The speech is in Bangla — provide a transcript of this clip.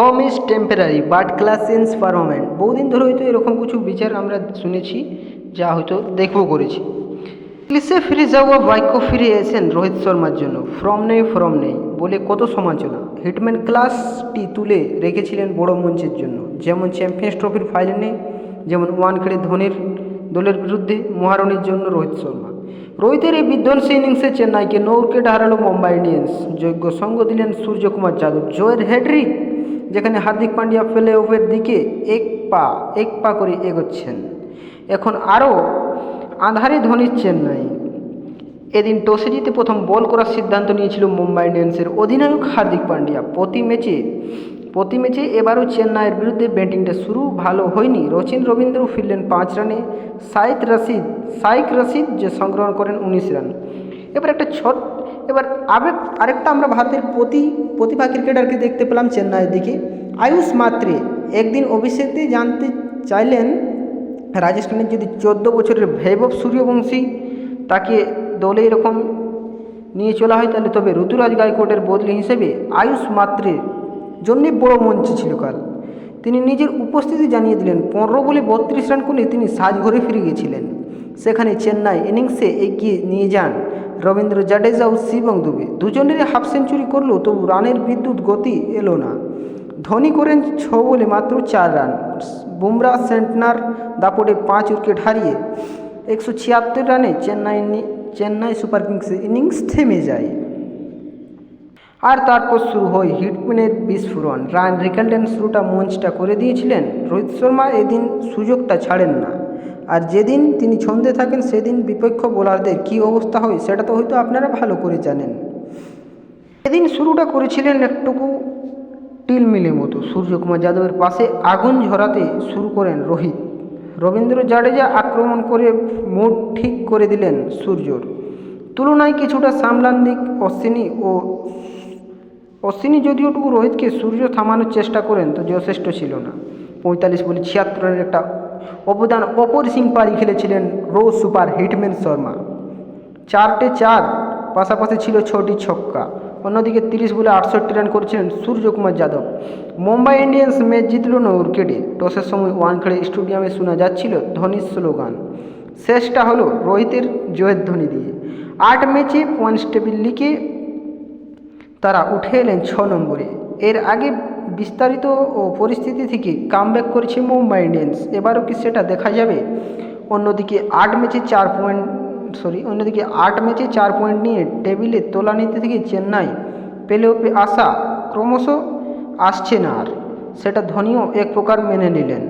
Home is temporary but class is permanent বহুদিন ধরে হয়তো এরকম কিছু বিচার আমরা শুনেছি, যা হয়তো দেখব করেছি। ইংলিশে ফিরে যাওয়া বাক্য ফিরে এসেন রোহিত শর্মার জন্য। ফ্রম নেই ফ্রম নেই বলে কত সমালোচনা। হিটম্যান ক্লাসটি তুলে রেখেছিলেন বড় মঞ্চের জন্য। যেমন চ্যাম্পিয়ন্স ট্রফির ফাইনালে যেমন ওয়ান খেলে ধোনির দলের বিরুদ্ধে মহারণীর জন্য রোহিত শর্মা। রোহিতের এই বিধ্বংসী ইনিংসে চেন্নাইকে নৌ উইকেট হারালো মুম্বাই ইন্ডিয়ান্স। যোগ্য সঙ্গ দিলেন সূর্যকুমার যাদব। জয়ের হ্যাড্রিক যেখানে হার্দিক পান্ডিয়া ফেলে অফের দিকে এক পা এক পা করে এগোচ্ছেন। এখন আরও আধারে ধোনির চেন্নাই। এদিন টসে জিতে প্রথম বল করার সিদ্ধান্ত নিয়েছিল মুম্বাই ইন্ডিয়ান্সের অধিনায়ক হার্দিক পান্ডিয়া প্রতি ম্যাচে প্রতি ম্যাচে এবারও চেন্নাইয়ের বিরুদ্ধে ব্যাটিংটা শুরু ভালো হয়নি। রচিন রবীন্দ্র ফিরলেন পাঁচ রানে। সাইক রশিদ সাইক রশিদ যে সংগ্রহণ করেন উনিশ রান। এবার একটা ছোট এবার আবেগ, আরেকটা আমরা ভারতের প্রতি, প্রতিভা ক্রিকেটারকে দেখতে পেলাম চেন্নাইয়ের দিকে। আয়ুষ মাত্রে একদিন অভিষেক দিয়ে জানতে চাইলেন রাজস্থানের যদি চোদ্দ বছরের বৈভব সূর্যবংশী তাকে দলে এরকম নিয়ে চলা হয়, তাহলে তবে ঋতুরাজ গায়কোয়াড়ের বদলি হিসেবে আয়ুষ মাত্রের জন্যে বড় মঞ্চ ছিল কাল। তিনি নিজের উপস্থিতি জানিয়ে দিলেন, পনেরো বলে বত্রিশ রান করে তিনি সাজঘরে ফিরে গিয়েছিলেন সেখানে চেন্নাই ইনিংসে এগিয়ে নিয়ে যান রবীন্দ্র জাডেজা ও শিবং দুবে দুজনেরই হাফ সেঞ্চুরি করলেও তবু রানের বিদ্যুৎ গতি এলো না। ধোনি করেন ছ বলে মাত্র চার রান। বুমরা, সেন্টনার দাপটে পাঁচ উইকেট হারিয়ে একশো ছিয়াত্তর রানে চেন্নাই চেন্নাই সুপার কিংসের ইনিংস থেমে যায়। আর তারপর শুরু হয় হিটপিনের বিস্ফোরণ। রান রিকাল্ডেন শুরুটা মঞ্চটা করে দিয়েছিলেন। রোহিত শর্মা এদিন সুযোগটা ছাড়েন না। আর যেদিন তিনি ছন্দে থাকেন, সেদিন বিপক্ষ বোলারদের কী অবস্থা হয়, সেটা তো হয়তো আপনারা ভালো করে জানেন। এদিন শুরুটা করেছিলেন একটুকু টিলমিলের মতো, সূর্যকুমার যাদবের পাশে আগুন ঝরাতে শুরু করেন রোহিত। রবীন্দ্র জাডেজা আক্রমণ করে মোড ঠিক করে দিলেন সূর্যর। তুলনায় কিছুটা সামলান দিক অশ্বিনী ও অশ্বিনী যদিওটুকু রোহিতকে সূর্য থামানোর চেষ্টা করেন তো যথেষ্ট ছিল না। পঁয়তাল্লিশ বলে ছিয়াত্তর রানের একটা অবদান অপরিসীম পারি খেলেছিলেন রো সুপার হিটম্যান শর্মা। চারটে চার, পাশাপাশি ছিল ছটি ছক্কা। অন্যদিকে তিরিশ বলে আটষট্টি রান করেছিলেন সূর্যকুমার যাদব। মুম্বাই ইন্ডিয়ান্স ম্যাচ জিতল না উইকেটে টসের সময় ওয়ানখেড়ে স্টেডিয়ামে শোনা যাচ্ছিল ধোনির স্লোগান। শেষটা হলো রোহিতের জয়ের ধ্বনি দিয়ে। আট ম্যাচে পয়েন্টস টেবিল লিগে তারা উঠে এলেন ছ নম্বরে। এর আগে বিস্তারিত ও পরিস্থিতি থেকে কামব্যাক করেছে মুম্বাই ইন্ডিয়ান্স। এবারও কি সেটা দেখা যাবে? অন্যদিকে আট ম্যাচে চার পয়েন্ট সরি অন্যদিকে আট ম্যাচে চার পয়েন্ট নিয়ে টেবিলে তোলা নিতে থেকে চেন্নাই প্লে অফে আসা ক্রমশ আসছে না আর। সেটা ধোনিও এক প্রকার মেনে নিলেন।